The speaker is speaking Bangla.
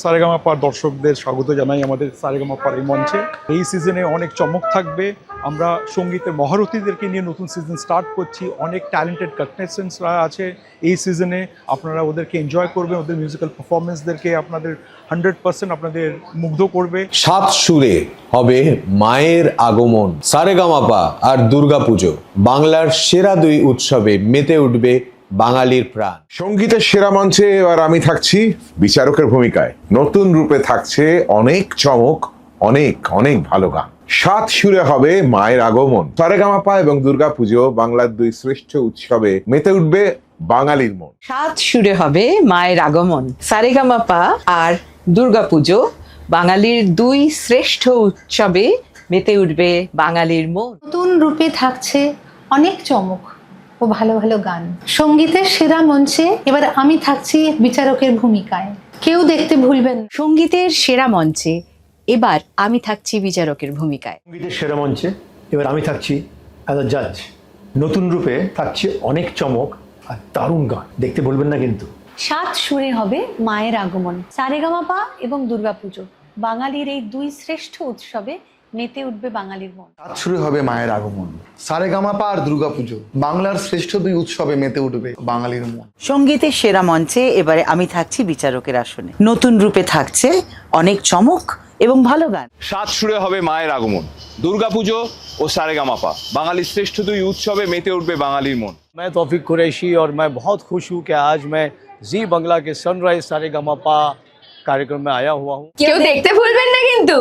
সারেগামাপার দর্শকদের স্বাগত জানাই আমাদের সারেগামাপার এই মঞ্চে। এই সিজনে অনেক চমক থাকবে। আমরা সঙ্গীতের মহারথীদেরকে নিয়ে নতুন সিজন স্টার্ট করছি। অনেক ট্যালেন্টেড কন্টেস্টেন্টসরা আছে এই সিজনে আপনারা ওদেরকে এনজয় করবেন, ওদের মিউজিক্যাল পারফরমেন্সদেরকে আপনাদের হান্ড্রেড পার্সেন্ট আপনাদের মুগ্ধ করবে। সাত সুরে হবে মায়ের আগমন সারেগামাপা আর দুর্গাপুজো। বাংলার সেরা দুই উৎসবে মেতে উঠবে বাঙালির প্রাণ। সঙ্গীতের সেরা মঞ্চে এবার আমি থাকছি বিচারকের ভূমিকায়। নতুন রূপে থাকছে অনেক চমক অনেক অনেক ভালো গান। সাত সুরে হবে মায়ের আগমন। সারেগামাপা এবং দুর্গাপুজো বাংলার দুই শ্রেষ্ঠ উৎসবে মেতে উঠবে বাঙালির মন। সাত সুরে হবে মায়ের আগমন সারেগামাপা আর দুর্গাপুজো বাঙালির দুই শ্রেষ্ঠ উৎসবে মেতে উঠবে বাঙালির মন। নতুন রূপে থাকছে অনেক চমক ও ভালো ভালো গান। সঙ্গীতের সেরা মঞ্চে এবার আমি থাকছি বিচারকের ভূমিকায়। কেউ দেখতে ভুলবেন সঙ্গীতের সেরা মঞ্চে এবার আমি থাকছি বিচারকের ভূমিকায়। সঙ্গীতের সেরা মঞ্চে এবার আমি থাকছি অ্যাজ আ জাজ নতুন রূপে থাকছে অনেক চমক আর দারুণ গান। দেখতে বলবেন না কিন্তু। সাত সুরে হবে মায়ের আগমন সারেগামাপা এবং দুর্গাপুজো। বাঙালির এই দুই শ্রেষ্ঠ উৎসবে মেতে উঠবে বাঙালির মন সাত শুরু হবে মায়ের আগমন সারেগামাপা আর দুর্গাপুজো বাংলার শ্রেষ্ঠ দুই উৎসবে মেতে উঠবে বাঙালির মন সঙ্গীতের সেরা মঞ্চে এবারে আমি থাকছি বিচারকের আসনে নতুন রূপে থাকছে অনেক চমক এবং ভালো গান সাত সুরে হবে মায়ের আগমন দুর্গাপুজো ও সারেগামাপা বাঙালির শ্রেষ্ঠ দুই উৎসবে মেতে উঠবে বাঙালির মন मैं तौफिक कुरैशी और मैं बहुत खुश हूँ कि आज मैं जी बंगला के सनराइज सारे कार्यक्रम में आया हुआ हूँ কেউ দেখতে ভুলবেন না কিন্তু